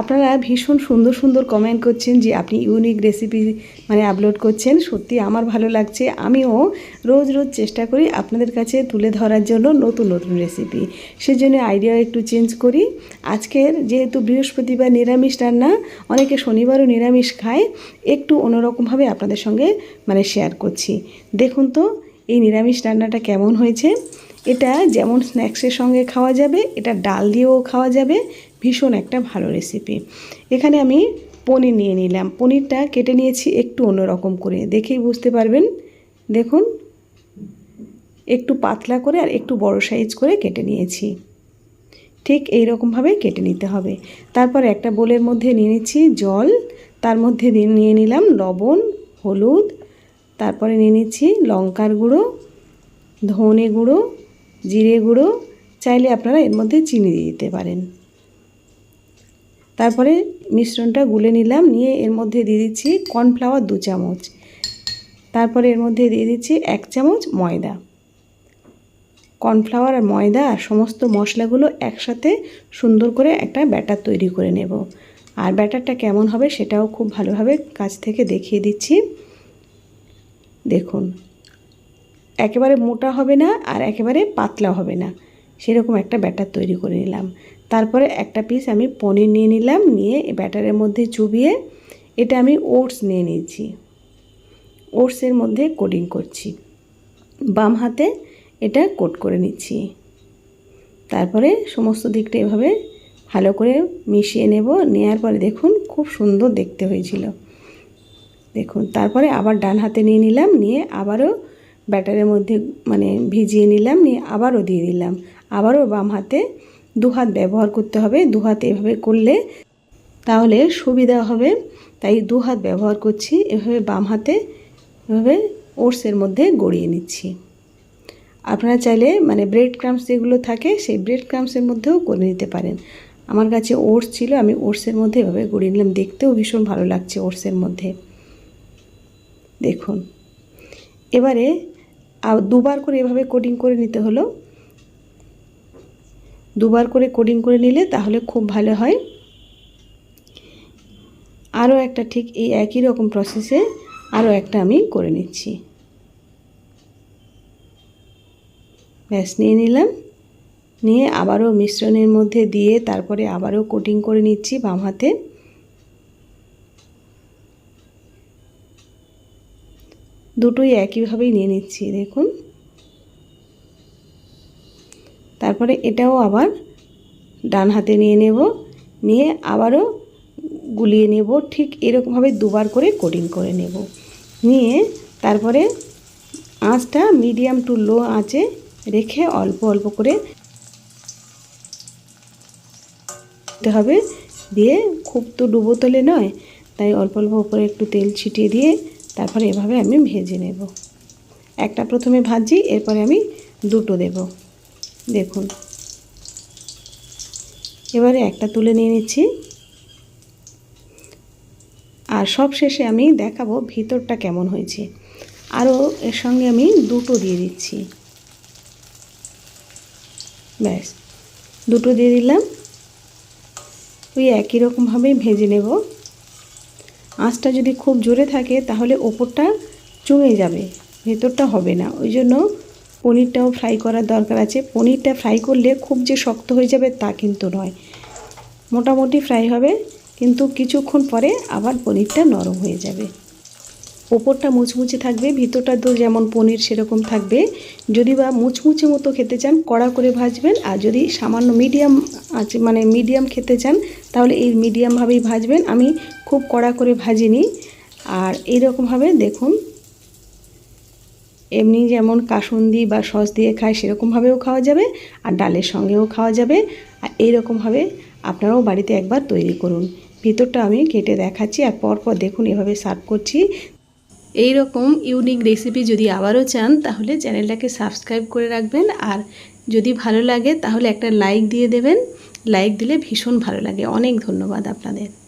আপনারা ভীষণ সুন্দর সুন্দর কমেন্ট করছেন যে আপনি ইউনিক রেসিপি মানে আপলোড করছেন। সত্যি আমার ভালো লাগছে। আমিও রোজ রোজ চেষ্টা করি আপনাদের কাছে তুলে ধরার জন্য নতুন নতুন রেসিপি সেজন্য আইডিয়া একটু চেঞ্জ করি। আজকের যেহেতু বৃহস্পতিবার নিরামিষ রান্না, অনেকে শনিবারও নিরামিষ খায়, একটু অন্যরকমভাবে আপনাদের সঙ্গে মানে শেয়ার করছি। দেখুন তো, এই নিরামিষ রান্নাটা কেমন হয়েছে? এটা যেমন স্ন্যাক্সের সঙ্গে খাওয়া যাবে, এটা ডাল দিয়েও খাওয়া যাবে ভীষণ একটা ভালো রেসিপি এখানে আমি পনির নিয়ে নিলাম। পনিরটা কেটে নিয়েছি একটু অন্যরকম করে। দেখেই বুঝতে পারবেন। দেখুন, একটু পাতলা করে আর একটু বড় সাইজ করে কেটে নিয়েছি। ঠিক এই রকমভাবে কেটে নিতে হবে। তারপর একটা বোলের মধ্যে নিয়ে নিচ্ছি জল। তার মধ্যে নিয়ে নিলাম লবণ, হলুদ। তারপরে নিয়ে নিচ্ছি লঙ্কার গুঁড়ো, ধনে গুঁড়ো, জিরে গুঁড়ো। চাইলে আপনারা এর মধ্যে চিনি দিয়ে দিতে পারেন। তারপরে মিশ্রণটা গুলে নিলাম, নিয়ে এর মধ্যে দিয়ে দিচ্ছি কর্নফ্লাওয়ার দু চামচ। তারপরে এর মধ্যে দিয়ে দিচ্ছি এক চামচ ময়দা। কর্নফ্লাওয়ার আর ময়দা আর সমস্ত মশলাগুলো একসাথে সুন্দর করে একটা ব্যাটার তৈরি করে নেব। আর ব্যাটারটা কেমন হবে সেটাও খুব ভালোভাবে কাছ থেকে দেখিয়ে দিচ্ছি। দেখুন, একেবারে মোটা হবে না আর একেবারে পাতলা হবে না। সেরকম একটা ব্যাটার তৈরি করে নিলাম। তারপরে একটা পিস আমি পনির নিয়ে নিলাম, নিয়ে ব্যাটারের মধ্যে চুবিয়ে এটা আমি ওটস নিয়ে নিয়েছি। ওটসের মধ্যে কোডিং করছি। বাম হাতে এটা কোট করে নিচ্ছি। তারপরে সমস্ত দিকটা এভাবে ভালো করে মিশিয়ে নেব। নেওয়ার পরে দেখুন খুব সুন্দর দেখতে হয়েছিল। দেখুন, তারপরে আবার ডান হাতে নিয়ে নিলাম, নিয়ে আবারও ব্যাটারের মধ্যে মানে ভিজিয়ে নিলাম, নিয়ে আবারও দিয়ে দিলাম। আবারও বাম হাতে দু হাত ব্যবহার করতে হবে, দু হাত এভাবে করলে তাহলে সুবিধা হবে। তাই দু হাত ব্যবহার করছি, এভাবে বাম হাতে, এভাবে ওটসের মধ্যে গড়িয়ে নিচ্ছি। আপনারা চাইলে মানে ব্রেড ক্রামস যেগুলো থাকে, সেই ব্রেড ক্রামসের মধ্যেও করে নিতে পারেন। আমার কাছে ওটস ছিল, আমি ওটসের মধ্যে এভাবে গড়িয়ে নিলাম। দেখতেও ভীষণ ভালো লাগছে ওটসের মধ্যে। দেখুন। এবারে দুবার করে এভাবে কোডিং করে নিতে হলো। দুবার করে কোডিং করে নিলে তাহলে খুব ভালো হয়। আরও একটা ঠিক এই একই রকম প্রসেসে আরও একটা আমি করে নিচ্ছি। ব্যাস, নিয়ে নিলাম। নিয়ে আবারও মিশ্রণের মধ্যে দিয়ে তারপরে আবারও কোটিং করে নিচ্ছি বাম হাতে। দুটোই একইভাবেই নিয়ে নিচ্ছি, দেখুন। তারপরে এটাও আবার ডান হাতে নিয়ে নেব। নিয়ে আবারও গুলিয়ে নেব। ঠিক এরকমভাবে দুবার করে কোটিং করে নেব। নিয়ে তারপরে আঁচটা মিডিয়াম টু লো আঁচে রেখে অল্প অল্প করে দিতে হবে। দিয়ে খুব তো ডুবো তলে নয়, তাই অল্প অল্প উপরে একটু তেল ছিটিয়ে দিয়ে তারপরে এভাবে আমি ভেজে নেব। একটা প্রথমে ভাজি, এরপরে আমি দুটো দেব। দেখুন। এবারে একটা তুলে নিয়ে নিচ্ছি। আর সব শেষে আমি দেখাবো ভিতরটা কেমন হয়েছে। আরও এর সঙ্গে আমি দুটো দিয়ে দিচ্ছি। ব্যাস, দুটো দিয়ে দিলাম। ওই একই রকমভাবেই ভেজে নেব। আঁচটা যদি খুব জোরে থাকে তাহলে ওপরটা চুঙে যাবে, ভেতরটা হবে না। ওই জন্য পনিরটাও ফ্রাই করার দরকার আছে। পনিরটা ফ্রাই করলে খুব যে শক্ত হয়ে যাবে তা কিন্তু নয়। মোটামুটি ফ্রাই হবে, কিন্তু কিছুক্ষণ পরে আবার পনিরটা নরম হয়ে যাবে। ওপরটা মুচমুচে থাকবে ভিতরটা তো যেমন পনির সেরকম থাকবে। যদি বা মুচমুচে মতো খেতে চান, কড়া করে ভাজবেন, আর যদি সামান্য মিডিয়াম আছে মানে মিডিয়াম খেতে চান, তাহলে এই মিডিয়ামভাবেই ভাজবেন। আমি খুব কড়া করে ভাজিনি। আর এইরকমভাবে দেখুন এমনি যেমন কাসুন্দি বা সস দিয়ে খায়, সেরকমভাবেও খাওয়া যাবে আর ডালের সঙ্গেও খাওয়া যাবে। আর এইরকমভাবে আপনারাও বাড়িতে একবার তৈরি করুন। ভিতরটা আমি কেটে দেখাচ্ছি আর পরপর দেখুন এভাবে সার্ভ করছি। এই রকম ইউনিক রেসিপি যদি আবারও চান, তাহলে চ্যানেলটাকে সাবস্ক্রাইব করে রাখবেন। আর যদি ভালো লাগে, তাহলে একটা লাইক দিয়ে দেবেন। লাইক দিলে ভীষণ ভালো লাগে। অনেক ধন্যবাদ আপনাদের।